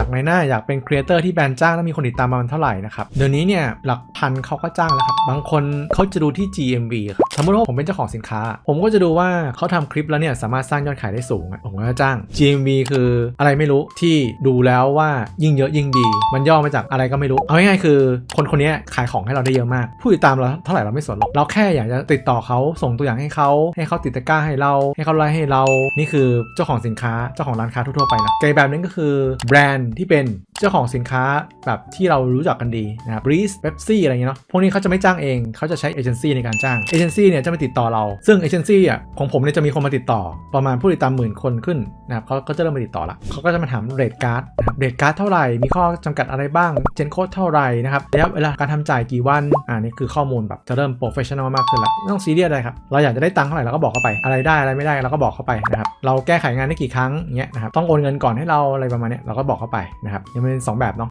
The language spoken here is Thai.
จากในหน้าอยากเป็นครีเอเตอร์ที่แบรนด์จ้างแล้วมีคนติดตามมามันเท่าไหร่นะครับ เดี๋ยวนี้เนี่ยหลักพันเขาก็จ้างแล้วครับ บางคนเขาจะดูที่ GMV ครับ สมมติว่าผมเป็นเจ้าของสินค้า ผมก็จะดูว่าเขาทำคลิปแล้วเนี่ยสามารถสร้างยอดขายได้สูงอะผมก็จะจ้าง GMV คืออะไรไม่รู้ที่ดูแล้วว่ายิ่งเยอะยิ่งดี มันย่อมาจากอะไรก็ไม่รู้ เอาง่ายๆคือ คนคนนี้ขายของให้เราได้เยอะมาก ผู้ติดตามเราเท่าไหร่เราไม่สนหรอก เราแค่อยากจะติดต่อเขาส่งตัวอย่างให้เขาให้เขาติดตะกร้าให้เรา ให้เขาไลค์ให้เรา นี่คือเจ้าของสินค้าเจ้าของร้านค้าทั่วๆไปนะไกลแบบนึงก็คือแบรนด์ที่เป็น เจ้าของสินค้าแบบที่เรารู้จักกันดีนะครับบรีสเ e ปซี่อะไรเงี้ยเนาะพวกนี้เขาจะไม่จ้างเองเขาจะใช้เอเจนซี่ในการจ้างเอเจนซี่เนี่ยจะมาติดต่อเรา ซึ่งเอเจนซี่อะของผมเนี่ยจะมีคนมาติดต่อ ประมาณผู้ติดตามหมื่นคนขึ้นนะครับเขาก็จะเริ่มมาติดต่อละเขาก็จะมาถามเรทการ์ดนะครับเรทการ์ดเท่าไหร่มีข้อจำกัดอะไรบ้างเจนโค้ดเท่าไหร่นะครับระยะเวลาการทำจ่ายกี่วันอ่านี่คือข้อมูลแบบจะเริ่มโปรเฟชชั่นอลมากขึ้นละไม่ต้องซีเรียสอะไรครับเราอยากจะได้ตังค์เท่าไหร่เราก็บอกเข้าไปอะไรได้อะไรไม่ได้เราก็บอกเข้าไปนะครับเราแก้ไขงานได้กี่ครั้งเงี้ยนะครับต้องโอนเงินก่อนให้เราอะไรประมาณเนี้ยเราก็บอกเข้าไปนะครับยังเป็นสองแบบเนาะ